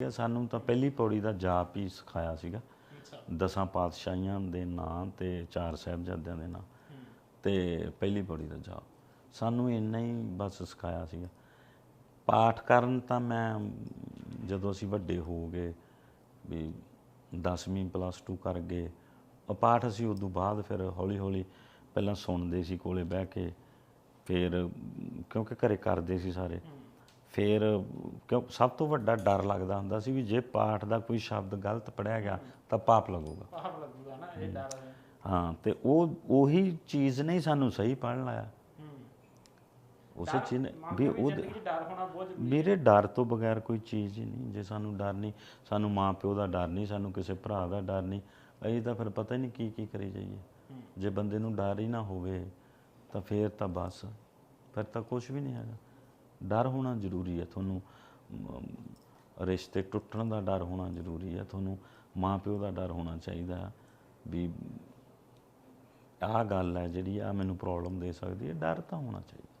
ਕਿ ਸਾਨੂੰ ਤਾਂ ਪਹਿਲੀ ਪੌੜੀ ਦਾ ਜਾਪ ਹੀ ਸਿਖਾਇਆ ਸੀਗਾ। ਦਸਾਂ ਪਾਤਸ਼ਾਹੀਆਂ ਦੇ ਨਾਂ ਤੇ ਚਾਰ ਸਾਹਿਬਜ਼ਾਦਿਆਂ ਦੇ ਨਾਂ ਤੇ ਪਹਿਲੀ ਪੌੜੀ ਦਾ ਜਾਪ। ਸਾਨੂੰ ਇੰਨਾ ਹੀ ਬਸ ਸਿਖਾਇਆ ਸੀਗਾ। ਪਾਠ ਕਰਨ ਤਾਂ ਮੈਂ ਜਦੋਂ ਅਸੀਂ ਵੱਡੇ ਹੋ ਗਏ ਵੀ 10ਵੀਂ ਪਲੱਸ 2 ਕਰ ਗਏ ਉਹ ਪਾਠ ਅਸੀਂ ਉਦੋਂ ਬਾਅਦ ਫਿਰ ਹੌਲੀ ਹੌਲੀ ਪਹਿਲਾਂ ਸੁਣਦੇ ਸੀ ਕੋਲੇ ਬਹਿ ਕੇ ਫਿਰ ਕਿਉਂਕਿ ਘਰੇ ਕਰਦੇ ਸੀ ਸਾਰੇ। ਫਿਰ ਕਿਉਂ ਸਭ ਤੋਂ ਵੱਡਾ ਡਰ ਲੱਗਦਾ ਹੁੰਦਾ ਸੀ ਵੀ ਜੇ ਪਾਠ ਦਾ ਕੋਈ ਸ਼ਬਦ ਗਲਤ ਪੜਿਆ ਗਿਆ ਤਾਂ ਪਾਪ ਲੱਗੂਗਾ। ਪਾਪ ਲੱਗੂਗਾ ਨਾ ਇਹ ਡਰ ਹੈ। ਤੇ ਉਹ ਉਹੀ ਚੀਜ਼ ਨਹੀਂ ਸਾਨੂੰ ਸਹੀ ਪੜਨ ਲਾਇਆ। ਹੂੰ। ਉਸੇ ਚੀਜ਼ ਨੇ ਵੀ ਉਹ ਮੇਰੇ ਡਰ ਤੋਂ ਬਗੈਰ ਕੋਈ ਚੀਜ਼ ਹੀ ਨਹੀਂ ਜੇ ਸਾਨੂੰ ਡਰ ਨਹੀਂ ਸਾਨੂੰ ਮਾਂ ਪਿਓ ਦਾ ਡਰ ਨਹੀਂ ਸਾਨੂੰ ਕਿਸੇ ਭਰਾ ਦਾ ਡਰ ਨਹੀਂ ਅਸੀਂ ਤਾਂ ਫਿਰ ਪਤਾ ਹੀ ਨਹੀਂ ਕੀ ਕੀ ਕਰੀ ਜਾਈਏ। ਜੇ ਬੰਦੇ ਨੂੰ ਡਰ ਹੀ ਨਾ ਹੋਵੇ ਤਾਂ ਫੇਰ ਤਾਂ ਬਸ ਫਿਰ ਤਾਂ ਕੁਝ ਵੀ ਨਹੀਂ ਹੈਗਾ। ਡਰ ਹੋਣਾ ਜ਼ਰੂਰੀ ਹੈ, ਤੁਹਾਨੂੰ ਰਿਸ਼ਤੇ ਟੁੱਟਣ ਦਾ ਡਰ ਹੋਣਾ ਜ਼ਰੂਰੀ ਹੈ, ਤੁਹਾਨੂੰ ਮਾਂ ਪਿਓ ਦਾ ਡਰ ਹੋਣਾ ਚਾਹੀਦਾ ਵੀ ਆਹ ਗੱਲ ਹੈ ਜਿਹੜੀ ਆ ਮੈਨੂੰ ਪ੍ਰੋਬਲਮ ਦੇ ਸਕਦੀ ਹੈ, ਡਰ ਤਾਂ ਹੋਣਾ ਚਾਹੀਦਾ।